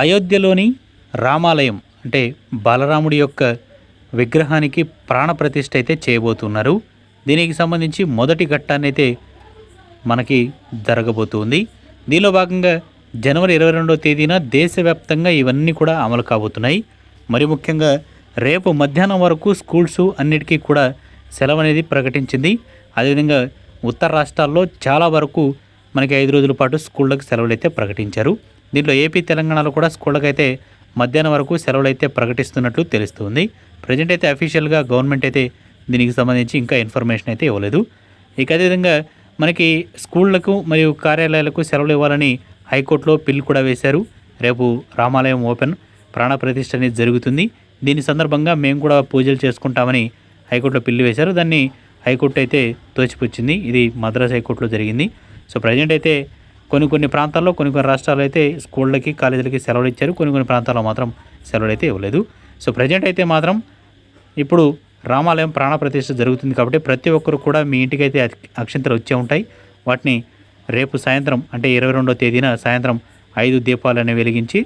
అయోధ్యలోని రామాలయం అంటే బలరాముడి యొక్క విగ్రహానికి ప్రాణప్రతిష్ఠ అయితే చేయబోతున్నారు. దీనికి సంబంధించి మొదటి ఘట్టాన్ని అయితే మనకి జరగబోతుంది. దీనిలో భాగంగా జనవరి ఇరవై రెండవ తేదీన దేశవ్యాప్తంగా ఇవన్నీ కూడా అమలు కాబోతున్నాయి. మరి ముఖ్యంగా రేపు మధ్యాహ్నం వరకు స్కూల్స్ అన్నిటికీ కూడా సెలవు అనేది ప్రకటించింది. అదేవిధంగా ఉత్తర రాష్ట్రాల్లో చాలా వరకు మనకి ఐదు రోజుల పాటు స్కూళ్ళకి సెలవులు అయితే ప్రకటించారు. దీంట్లో ఏపీ తెలంగాణలో కూడా స్కూళ్ళకి అయితే మధ్యాహ్నం వరకు సెలవులు అయితే ప్రకటిస్తున్నట్లు తెలుస్తుంది. ప్రజెంట్ అయితే అఫీషియల్గా గవర్నమెంట్ అయితే దీనికి సంబంధించి ఇంకా ఇన్ఫర్మేషన్ అయితే ఇవ్వలేదు. ఇక అదేవిధంగా మనకి స్కూళ్ళకు మరియు కార్యాలయాలకు సెలవులు ఇవ్వాలని హైకోర్టులో పిల్లు కూడా వేశారు. రేపు రామాలయం ఓపెన్ ప్రాణప్రతిష్ఠ అనేది జరుగుతుంది. దీని సందర్భంగా మేము కూడా పూజలు చేసుకుంటామని హైకోర్టులో పిల్లు వేశారు. దాన్ని హైకోర్టు అయితే తోచిపుచ్చింది. ఇది మద్రాస్ హైకోర్టులో జరిగింది. సో ప్రజెంట్ అయితే కొన్ని కొన్ని ప్రాంతాల్లో కొన్ని కొన్ని రాష్ట్రాలు అయితే స్కూళ్ళకి కాలేజీలకి సెలవులు ఇచ్చారు. కొన్ని కొన్ని ప్రాంతాల్లో మాత్రం సెలవులు అయితే ఇవ్వలేదు. సో ప్రజెంట్ అయితే మాత్రం ఇప్పుడు రామాలయం ప్రాణప్రతిష్ఠ జరుగుతుంది కాబట్టి ప్రతి ఒక్కరు కూడా మీ ఇంటికి అయితే అక్షంతలు వచ్చే ఉంటాయి. వాటిని రేపు సాయంత్రం అంటే ఇరవై రెండో తేదీన సాయంత్రం ఐదు దీపాలను వెలిగించి